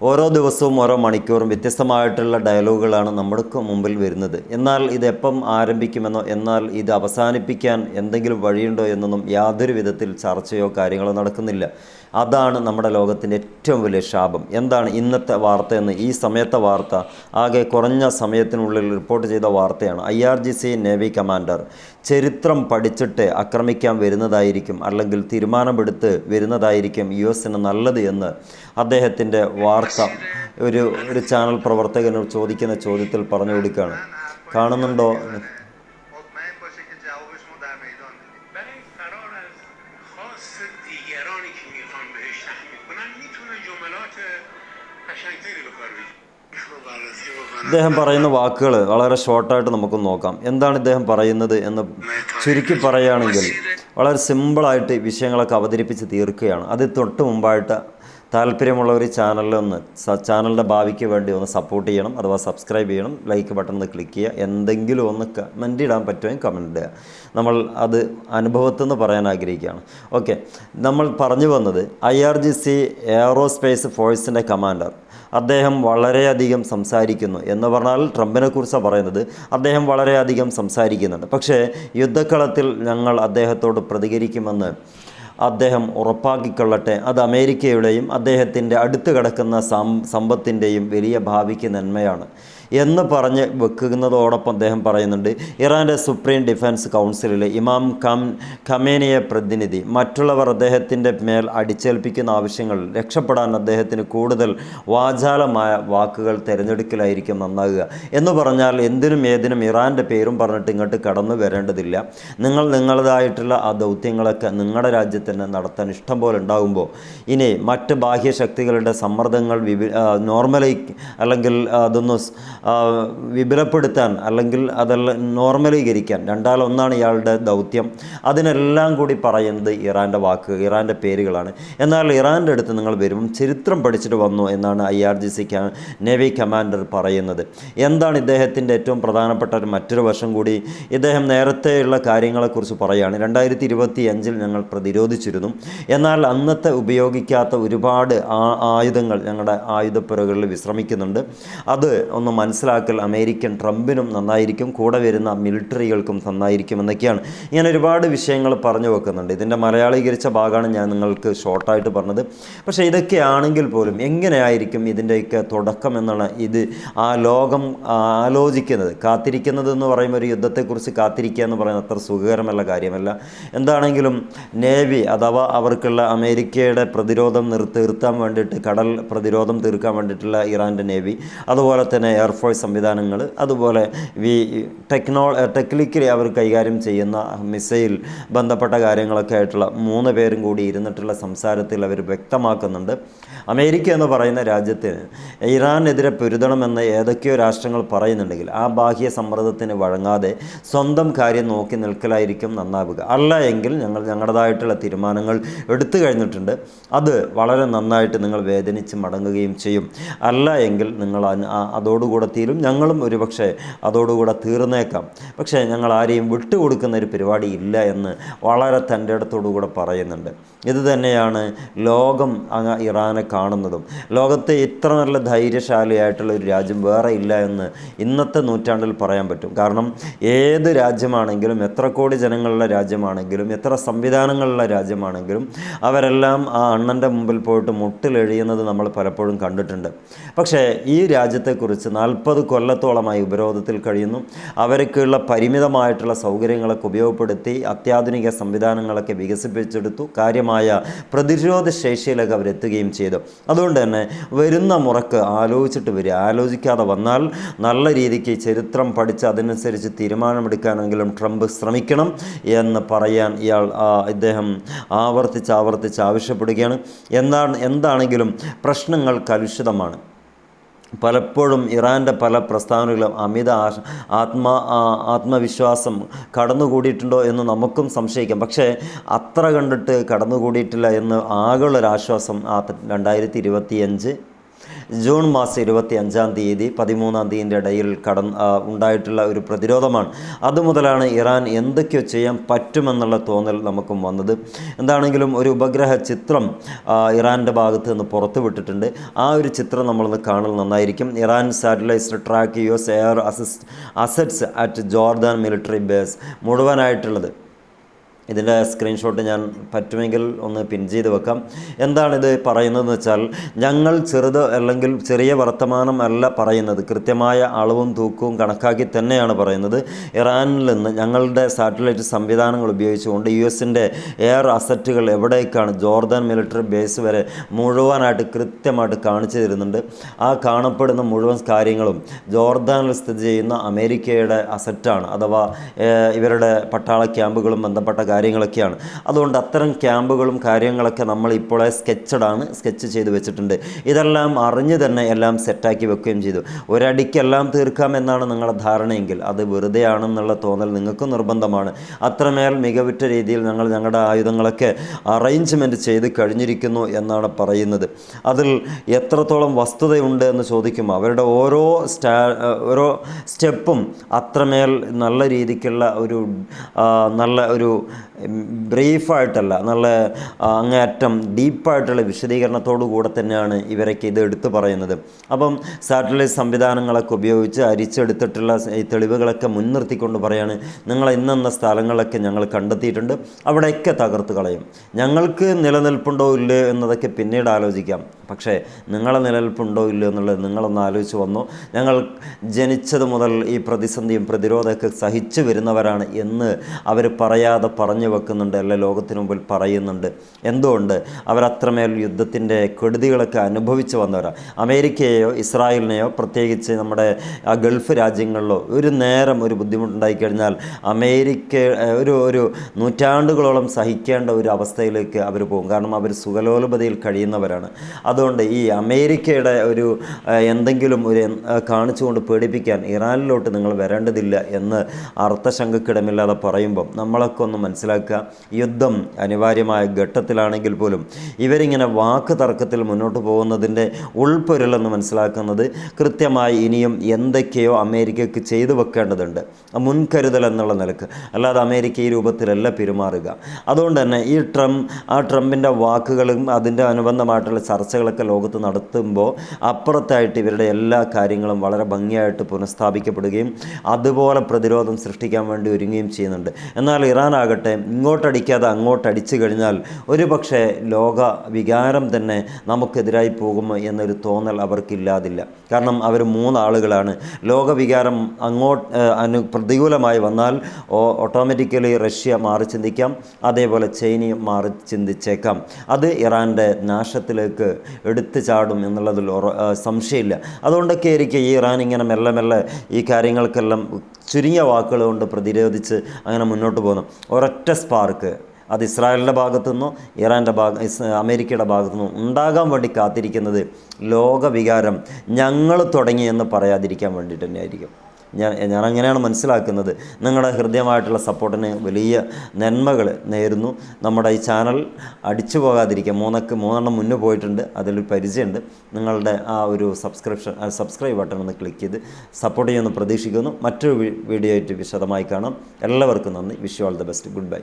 ഓരോ ദിവസവും ഓരോ മണിക്കൂറും വ്യത്യസ്തമായിട്ടുള്ള ഡയലോഗുകളാണ് നമ്മൾക്ക് മുമ്പിൽ വരുന്നത്. എന്നാൽ ഇത് എപ്പം ആരംഭിക്കുമെന്നോ എന്നാൽ ഇത് അവസാനിപ്പിക്കാൻ എന്തെങ്കിലും വഴിയുണ്ടോ എന്നൊന്നും യാതൊരു വിധത്തിൽ ചർച്ചയോ കാര്യങ്ങളോ നടക്കുന്നില്ല. അതാണ് നമ്മുടെ ലോകത്തിന്റെ ഏറ്റവും വലിയ ശാപം. എന്താണ് ഇന്നത്തെ വാർത്ത എന്ന്? ഈ സമയത്തെ വാർത്ത ആകെ കുറഞ്ഞ സമയത്തിനുള്ളിൽ റിപ്പോർട്ട് ചെയ്ത വാർത്തയാണ്. IRGC navy commander. ചരിത്രം പഠിച്ചിട്ട് ആക്രമിക്കാൻ വരുന്നതായിരിക്കും അല്ലെങ്കിൽ തീരുമാനമെടുത്ത് വരുന്നതായിരിക്കും യു എസിന് നല്ലത് എന്ന് അദ്ദേഹത്തിന്റെ വാർത്ത ഒരു ഒരു ചാനൽ പ്രവർത്തകന് ചോദിക്കുന്ന ചോദ്യത്തിൽ പറഞ്ഞു കൊടുക്കുകയാണ്. കാണുന്നുണ്ടോ? ഇദ്ദേഹം പറയുന്ന വാക്കുകൾ വളരെ ഷോർട്ടായിട്ട് നമുക്ക് നോക്കാം. എന്താണ് ഇദ്ദേഹം പറയുന്നത് എന്ന് ചുരുക്കി പറയുകയാണെങ്കിൽ വളരെ സിമ്പിളായിട്ട് വിഷയങ്ങളൊക്കെ അവതരിപ്പിച്ച് തീർക്കുകയാണ്. അത് തൊട്ട് മുമ്പായിട്ട് താല്പര്യമുള്ള ഒരു ചാനലിലൊന്ന് ചാനലിന്റെ ഭാവിക്ക് വേണ്ടി ഒന്ന് സപ്പോർട്ട് ചെയ്യണം അഥവാ സബ്സ്ക്രൈബ് ചെയ്യണം. ലൈക്ക് ബട്ടൺ ഒന്ന് ക്ലിക്ക് ചെയ്യുക. എന്തെങ്കിലും ഒന്ന് കമന്റ് ഇടാൻ പറ്റുമെങ്കിൽ കമന്റ് ഇടുക. നമ്മൾ അത് അനുഭവത്തിൽ നിന്ന് പറയാൻ ആഗ്രഹിക്കുകയാണ്. ഓക്കെ നമ്മൾ പറഞ്ഞു വന്നത് I R G C aerospace ഫോഴ്സിന്റെ കമാൻഡർ അദ്ദേഹം വളരെയധികം സംസാരിക്കുന്നു എന്ന് പറഞ്ഞാൽ ട്രംപിനെ കുറിച്ചാണ് പറയുന്നത്. അദ്ദേഹം വളരെയധികം സംസാരിക്കുന്നുണ്ട്. പക്ഷേ യുദ്ധക്കളത്തിൽ ഞങ്ങൾ അദ്ദേഹത്തോട് പ്രതികരിക്കുമെന്ന് അദ്ദേഹം ഉറപ്പാക്കിക്കൊള്ളട്ടെ. അത് അമേരിക്കയുടെയും അദ്ദേഹത്തിന്റെ അടുത്ത് കിടക്കുന്ന സം സമ്പത്തിന്റെയും വലിയ ഭാവിക്ക് നന്മയാണ്. എന്ന് പറഞ്ഞ് വെക്കുന്നതോടൊപ്പം അദ്ദേഹം പറയുന്നുണ്ട് ഇറാന്റെ സുപ്രീം ഡിഫൻസ് കൗൺസിലിലെ ഇമാം ഖം ഖമേനിയെ പ്രതിനിധി മറ്റുള്ളവർ അദ്ദേഹത്തിന്റെ മേൽ അടിച്ചേൽപ്പിക്കുന്ന ആവശ്യങ്ങൾ രക്ഷപ്പെടാൻ അദ്ദേഹത്തിന് കൂടുതൽ വാചാലമായ വാക്കുകൾ തിരഞ്ഞെടുക്കലായിരിക്കും നന്നാകുക. എന്ന് പറഞ്ഞാൽ എന്തിനും ഏതിനും ഇറാന്റെ പേരും പറഞ്ഞിട്ട് ഇങ്ങോട്ട് കടന്നു വരേണ്ടതില്ല. നിങ്ങൾ നിങ്ങളതായിട്ടുള്ള ആ ദൗത്യങ്ങളൊക്കെ നിങ്ങളുടെ രാജ്യത്ത് തന്നെ നടത്താൻ ഇഷ്ടം പോലെ ഉണ്ടാകുമ്പോൾ ഇനി മറ്റ് ബാഹ്യശക്തികളുടെ സമ്മർദ്ദങ്ങൾ വിവി നോർമലൈ അല്ലെങ്കിൽ അതൊന്ന് വിപുലപ്പെടുത്താൻ അല്ലെങ്കിൽ അതെല്ലാം നോർമലീകരിക്കാൻ രണ്ടാലൊന്നാണ് ഇയാളുടെ ദൗത്യം. അതിനെല്ലാം കൂടി പറയുന്നത് ഇറാന്റെ വാക്ക് ഇറാന്റെ പേരുകളാണ്. എന്നാൽ ഇറാന്റെ അടുത്ത് നിങ്ങൾ വരും ചരിത്രം പഠിച്ചിട്ട് വന്നു എന്നാണ് I R G C navy commander പറയുന്നത്. എന്താണ് ഇദ്ദേഹത്തിന്റെ ഏറ്റവും പ്രധാനപ്പെട്ട ഒരു മറ്റൊരു വശം കൂടി? ഇദ്ദേഹം നേരത്തെയുള്ള കാര്യങ്ങളെക്കുറിച്ച് പറയുകയാണ്. രണ്ടായിരത്തി ഇരുപത്തി അഞ്ചിൽ ഞങ്ങൾ പ്രതിരോധിച്ചിരുന്നു. എന്നാൽ അന്നത്തെ ഉപയോഗിക്കാത്ത ഒരുപാട് ആയുധങ്ങൾ ഞങ്ങളുടെ ആയുധപ്പുരകളിൽ വിശ്രമിക്കുന്നുണ്ട്. അത് ഒന്ന് മനസ്സിലാക്കൽ അമേരിക്കൻ ട്രംപിനും നന്നായിരിക്കും കൂടെ വരുന്ന മിലിറ്ററികൾക്കും നന്നായിരിക്കും എന്നൊക്കെയാണ്. ഇങ്ങനെ ഒരുപാട് വിഷയങ്ങൾ പറഞ്ഞു വെക്കുന്നുണ്ട്. ഇതിന്റെ മലയാളീകരിച്ച ഭാഗമാണ് ഞാൻ നിങ്ങൾക്ക് ഷോർട്ടായിട്ട് പറഞ്ഞത്. പക്ഷേ ഇതൊക്കെ ആണെങ്കിൽ പോലും എങ്ങനെയായിരിക്കും ഇതിന്റെയൊക്കെ തുടക്കം എന്നാണ് ഇത് ആ ലോകം ആലോചിക്കുന്നത്. കാത്തിരിക്കുന്നത് എന്ന് പറയുമ്പോൾ ഒരു യുദ്ധത്തെക്കുറിച്ച് കാത്തിരിക്കുക എന്ന് പറയുന്നത് അത്ര സുഖകരമല്ല കാര്യമല്ല. എന്താണെങ്കിലും നേവി അഥവാ അവർക്കുള്ള അമേരിക്കയുടെ പ്രതിരോധം നിർ വേണ്ടിയിട്ട് കടൽ പ്രതിരോധം തീർക്കാൻ വേണ്ടിയിട്ടുള്ള ഇറാന്റെ നേവി അതുപോലെ തന്നെ എയർഫോഴ്സ് സംവിധാനങ്ങൾ അതുപോലെ വി ടെക്നോ ടെക്നിക്കലി അവർ കൈകാര്യം ചെയ്യുന്ന മിസൈൽ ബന്ധപ്പെട്ട കാര്യങ്ങളൊക്കെ ആയിട്ടുള്ള മൂന്ന് പേരും കൂടി ഇരുന്നിട്ടുള്ള സംസാരത്തിൽ അവർ വ്യക്തമാക്കുന്നുണ്ട്. അമേരിക്ക എന്ന് പറയുന്ന രാജ്യത്തിന് ഇറാനെതിരെ പൊരുതണമെന്ന് ഏതൊക്കെയോ രാഷ്ട്രങ്ങൾ പറയുന്നുണ്ടെങ്കിൽ ആ ബാഹ്യ സമ്മർദ്ദത്തിന് വഴങ്ങാതെ സ്വന്തം കാര്യം നോക്കി നിൽക്കലായിരിക്കും നന്നാവുക. അല്ല എങ്കിൽ ഞങ്ങൾ ഞങ്ങളുടേതായിട്ടുള്ള തീരുമാനങ്ങൾ എടുത്തു കഴിഞ്ഞിട്ടുണ്ട്. അത് വളരെ നന്നായിട്ട് നിങ്ങൾ വേദനിച്ച് മടങ്ങുകയും ചെയ്യും. അല്ല എങ്കിൽ നിങ്ങൾ അതോടുകൂടെ തീരും. ഞങ്ങളും ഒരുപക്ഷെ അതോടുകൂടെ തീർന്നേക്കാം. പക്ഷേ ഞങ്ങൾ ആരെയും വിട്ടുകൊടുക്കുന്ന ഒരു പരിപാടി ഇല്ല എന്ന് വളരെ തന്റെ അടുത്തോടുകൂടെ പറയുന്നുണ്ട്. ഇത് തന്നെയാണ് ലോകം ഇറാനെ കാണുന്നതും. ലോകത്തെ ഇത്ര നല്ല ധൈര്യശാലിയായിട്ടുള്ള ഒരു രാജ്യം വേറെ ഇല്ല എന്ന് ഇന്നത്തെ നൂറ്റാണ്ടിൽ പറയാൻ പറ്റും. കാരണം ഏത് രാജ്യമാണെങ്കിലും എത്ര കോടി ജനങ്ങളുള്ള രാജ്യമാണെങ്കിലും എത്ര സംവിധാനങ്ങളുള്ള രാജ്യമാണെങ്കിലും അവരെല്ലാം ആ അണ്ണന്റെ മുമ്പിൽ പോയിട്ട് മുട്ടിലെഴിയുന്നത് നമ്മൾ പലപ്പോഴും കണ്ടിട്ടുണ്ട്. പക്ഷേ ഈ രാജ്യത്തെക്കുറിച്ച് നാൽപ്പത് കൊല്ലത്തോളമായി ഉപരോധത്തിൽ കഴിയുന്നു. അവർക്കുള്ള പരിമിതമായിട്ടുള്ള സൗകര്യങ്ങളൊക്കെ ഉപയോഗപ്പെടുത്തി അത്യാധുനിക സംവിധാനങ്ങളൊക്കെ വികസിപ്പിച്ചെടുത്തു. കാര്യമായ പ്രതിരോധ ശേഷിയിലൊക്കെ അവരെത്തുകയും ചെയ്തു. അതുകൊണ്ട് തന്നെ വരുന്ന മുറക്ക് ആലോചിച്ചിട്ട് വരിക. ആലോചിക്കാതെ വന്നാൽ നല്ല രീതിക്ക് ചരിത്രം പഠിച്ച് അതിനനുസരിച്ച് തീരുമാനമെടുക്കാനെങ്കിലും ട്രംപ് ശ്രമിക്കണം എന്ന് പറയാൻ ഇയാൾ ഇദ്ദേഹം ആവർത്തിച്ച് ആവർത്തിച്ച് ആവശ്യപ്പെടുകയാണ്. എന്താണ് എന്താണെങ്കിലും പ്രശ്നങ്ങൾ കലുഷിതമാണ്. പലപ്പോഴും ഇറാന്റെ പല പ്രസ്താവനകളും അമിത ആശ- ആത്മാ ആത്മവിശ്വാസം കടന്നുകൂടിയിട്ടുണ്ടോ എന്ന് നമുക്കും സംശയിക്കാം. പക്ഷേ അത്ര കണ്ടിട്ട് കടന്നുകൂടിയിട്ടില്ല എന്ന് ആകെയുള്ളൊരാശ്വാസം ആ രണ്ടായിരത്തി ഇരുപത്തിയഞ്ച് ജൂൺ മാസം ഇരുപത്തി അഞ്ചാം തീയതി പതിമൂന്നാം തീയതിന്റെ ഇടയിൽ കട ഉണ്ടായിട്ടുള്ള ഒരു പ്രതിരോധമാണ്. അതുമുതലാണ് ഇറാൻ എന്തൊക്കെയോ ചെയ്യാൻ പറ്റുമെന്നുള്ള തോന്നൽ നമുക്കും വന്നത്. എന്താണെങ്കിലും ഒരു ഉപഗ്രഹ ചിത്രം ഇറാന്റെ ഭാഗത്ത് നിന്ന് പുറത്തു വിട്ടിട്ടുണ്ട്. ആ ഒരു ചിത്രം നമ്മളൊന്ന് കാണൽ നന്നായിരിക്കും. Iran satellite track US air assist assets at Jordan military base മുഴുവനായിട്ടുള്ളത്. ഇതിന്റെ സ്ക്രീൻഷോട്ട് ഞാൻ പറ്റുമെങ്കിൽ ഒന്ന് പിൻ ചെയ്ത് വെക്കാം. എന്താണിത് പറയുന്നതെന്ന് വെച്ചാൽ ഞങ്ങൾ ചെറുത് അല്ലെങ്കിൽ ചെറിയ വർത്തമാനം അല്ല പറയുന്നത്. കൃത്യമായ അളവും തൂക്കവും കണക്കാക്കി തന്നെയാണ് പറയുന്നത്. ഇറാനിൽ നിന്ന് ഞങ്ങളുടെ സാറ്റലൈറ്റ് സംവിധാനങ്ങൾ ഉപയോഗിച്ചുകൊണ്ട് യു എസിന്റെ എയർ അസറ്റുകൾ എവിടേക്കാണ് ജോർദാൻ മിലിറ്ററി ബേസ് വരെ മുഴുവനായിട്ട് കൃത്യമായിട്ട് കാണിച്ചു തരുന്നുണ്ട്. ആ കാണപ്പെടുന്ന മുഴുവൻ കാര്യങ്ങളും ജോർദാനിൽ സ്ഥിതി ചെയ്യുന്ന അമേരിക്കയുടെ അസറ്റാണ്. അഥവാ ഇവരുടെ പട്ടാള ക്യാമ്പുകളും ബന്ധപ്പെട്ട കാര്യങ്ങളൊക്കെയാണ്. അതുകൊണ്ട് അത്തരം ക്യാമ്പുകളും കാര്യങ്ങളൊക്കെ നമ്മൾ ഇപ്പോഴേ സ്കെച്ചഡാണ് സ്കെച്ച് ചെയ്ത് വെച്ചിട്ടുണ്ട്. ഇതെല്ലാം അറിഞ്ഞ് തന്നെ എല്ലാം സെറ്റാക്കി വെക്കുകയും ചെയ്തു. ഒരടിക്കെല്ലാം തീർക്കാം എന്നാണ് നിങ്ങളുടെ ധാരണയെങ്കിൽ അത് വെറുതെയാണെന്നുള്ള തോന്നൽ നിങ്ങൾക്ക് നിർബന്ധമാണ്. അത്രമേൽ മികവുറ്റ രീതിയിൽ ഞങ്ങൾ ഞങ്ങളുടെ ആയുധങ്ങളൊക്കെ അറേഞ്ച്മെന്റ് ചെയ്ത് കഴിഞ്ഞിരിക്കുന്നു എന്നാണ് പറയുന്നത്. അതിൽ എത്രത്തോളം വസ്തുതയുണ്ട് എന്ന് ചോദിക്കും. അവരുടെ ഓരോ സ്റ്റാ ഓരോ സ്റ്റെപ്പും അത്രമേൽ നല്ല രീതിക്കുള്ള ഒരു നല്ല ഒരു ബ്രീഫായിട്ടല്ല നല്ല അങ്ങേയറ്റം ഡീപ്പായിട്ടുള്ള വിശദീകരണത്തോടു കൂടെ തന്നെയാണ് ഇവരൊക്കെ ഇത് എടുത്തു പറയുന്നത്. അപ്പം സാറ്റലൈറ്റ് സംവിധാനങ്ങളൊക്കെ ഉപയോഗിച്ച് അരിച്ചെടുത്തിട്ടുള്ള ഈ തെളിവുകളൊക്കെ മുൻനിർത്തിക്കൊണ്ട് പറയാണ് നിങ്ങൾ ഇന്നെന്ന സ്ഥലങ്ങളൊക്കെ ഞങ്ങൾ കണ്ടെത്തിയിട്ടുണ്ട് അവിടെയൊക്കെ തകർത്ത് കളയും. ഞങ്ങൾക്ക് നിലനിൽപ്പുണ്ടോ ഇല്ലയോ എന്നതൊക്കെ പിന്നീട് ആലോചിക്കാം. പക്ഷേ നിങ്ങളെ നിലനിൽപ്പുണ്ടോ ഇല്ലയോ എന്നുള്ളത് നിങ്ങളൊന്ന് ആലോചിച്ച് വന്നു. ഞങ്ങൾ ജനിച്ചത് മുതൽ ഈ പ്രതിസന്ധിയും പ്രതിരോധമൊക്കെ സഹിച്ചു വരുന്നവരാണ് എന്ന് അവർ പറയാതെ പറഞ്ഞു വെക്കുന്നുണ്ട് അല്ലെ ലോകത്തിന് മുമ്പിൽ പറയുന്നുണ്ട്. എന്തുകൊണ്ട്? അവരത്രമേൽ യുദ്ധത്തിന്റെ കെടുതികളൊക്കെ അനുഭവിച്ച് വന്നവരാണ് അമേരിക്കയെയോ ഇസ്രായേലിനെയോ പ്രത്യേകിച്ച് നമ്മുടെ ആ ഗൾഫ് രാജ്യങ്ങളിലോ ഒരു നേരം ഒരു ബുദ്ധിമുട്ടുണ്ടായി കഴിഞ്ഞാൽ അമേരിക്ക ഒരു ഒരു നൂറ്റാണ്ടുകളോളം സഹിക്കേണ്ട ഒരു അവസ്ഥയിലേക്ക് അവർ പോകും. കാരണം അവർ സുഖലോലപതിയിൽ കഴിയുന്നവരാണ്. അതുകൊണ്ട് ഈ അമേരിക്കയുടെ ഒരു എന്തെങ്കിലും ഒരു കാണിച്ചുകൊണ്ട് പേടിപ്പിക്കാൻ ഇറാനിലോട്ട് നിങ്ങൾ വരേണ്ടതില്ല എന്ന് അർത്ഥശങ്കക്കിടമില്ലാതെ പറയുമ്പം നമ്മളൊക്കെ ഒന്ന് മനസ്സിലാക്കുക യുദ്ധം അനിവാര്യമായ ഘട്ടത്തിലാണെങ്കിൽ പോലും ഇവരിങ്ങനെ വാക്ക് തർക്കത്തിൽ മുന്നോട്ട് പോകുന്നതിന്റെ ഉൾപ്പൊരുളെന്ന് മനസ്സിലാക്കുന്നത് കൃത്യമായി ഇനിയും എന്തൊക്കെയോ അമേരിക്കയ്ക്ക് ചെയ്തു വെക്കേണ്ടതുണ്ട്. മുൻകരുതൽ എന്നുള്ള നിലയ്ക്ക്. അല്ലാതെ അമേരിക്ക ഈ രൂപത്തിലല്ല പെരുമാറുക. അതുകൊണ്ട് തന്നെ ഈ ട്രംപ് ആ ട്രംപിന്റെ വാക്കുകളും അതിന്റെ അനുബന്ധമായിട്ടുള്ള ചർച്ചകളൊക്കെ ലോകത്ത് നടത്തുമ്പോൾ അപ്പുറത്തായിട്ട് ഇവരുടെ എല്ലാ കാര്യങ്ങളും വളരെ ഭംഗിയായിട്ട് പുനഃസ്ഥാപിക്കപ്പെടുകയും അതുപോലെ പ്രതിരോധം സൃഷ്ടിക്കാൻ വേണ്ടി ഒരുങ്ങുകയും ചെയ്യുന്നുണ്ട്. എന്നാൽ ഇറാൻ ആകട്ടെ ഇങ്ങോട്ടടിക്കാതെ അങ്ങോട്ടടിച്ചു കഴിഞ്ഞാൽ ഒരു പക്ഷേ ലോക വികാരം തന്നെ നമുക്കെതിരായി പോകും എന്നൊരു തോന്നൽ അവർക്കില്ലാതില്ല. കാരണം അവർ മൂന്നാളുകളാണ്. ലോകവികാരം അങ്ങോട്ട് അനു പ്രതികൂലമായി വന്നാൽ ഓട്ടോമാറ്റിക്കലി റഷ്യ മാറി ചിന്തിക്കാം. അതേപോലെ ചൈനയും മാറി ചിന്തിച്ചേക്കാം. അത് ഇറാന്റെ നാശത്തിലേക്ക് എടുത്തു ചാടും എന്നുള്ളതിൽ സംശയമില്ല. അതുകൊണ്ടൊക്കെ ആയിരിക്കും ഈ ഇറാൻ ഇങ്ങനെ മെല്ലെ മെല്ലെ ഈ കാര്യങ്ങൾക്കെല്ലാം ചുരുങ്ങിയ വാക്കുകൾ കൊണ്ട് പ്രതിരോധിച്ച് അങ്ങനെ മുന്നോട്ട് പോകുന്നു. ഒരൊറ്റ സ്പാർക്ക് അത് ഇസ്രായേലിന്റെ ഭാഗത്തുനിന്നോ ഇറാന്റെ ഭാഗ അമേരിക്കയുടെ ഭാഗത്തുനിന്നോ ഉണ്ടാകാൻ വേണ്ടി കാത്തിരിക്കുന്നത് ലോകവികാരം ഞങ്ങൾ തുടങ്ങി എന്ന് പറയാതിരിക്കാൻ വേണ്ടിയിട്ട് തന്നെയായിരിക്കും. ഞാൻ ഞാൻ അങ്ങനെയാണ് മനസ്സിലാക്കുന്നത്. നിങ്ങളുടെ ഹൃദയമായിട്ടുള്ള സപ്പോർട്ടിന് വലിയ നന്മകൾ നേരുന്നു. നമ്മുടെ ഈ ചാനൽ അടിച്ചു പോകാതിരിക്കുക മൂന്നൊക്കെ മൂന്നെണ്ണം മുന്നേ പോയിട്ടുണ്ട്. അതിലൊരു പരിചയമുണ്ട്. നിങ്ങളുടെ ആ ഒരു സബ്സ്ക്രിപ്ഷൻ സബ്സ്ക്രൈബ് ബട്ടൺ ഒന്ന് ക്ലിക്ക് ചെയ്ത് സപ്പോർട്ട് ചെയ്യുമെന്ന് പ്രതീക്ഷിക്കുന്നു. മറ്റൊരു വീഡിയോ ആയിട്ട് വിശദമായി കാണാം. എല്ലാവർക്കും നന്ദി. Wish you all the best good bye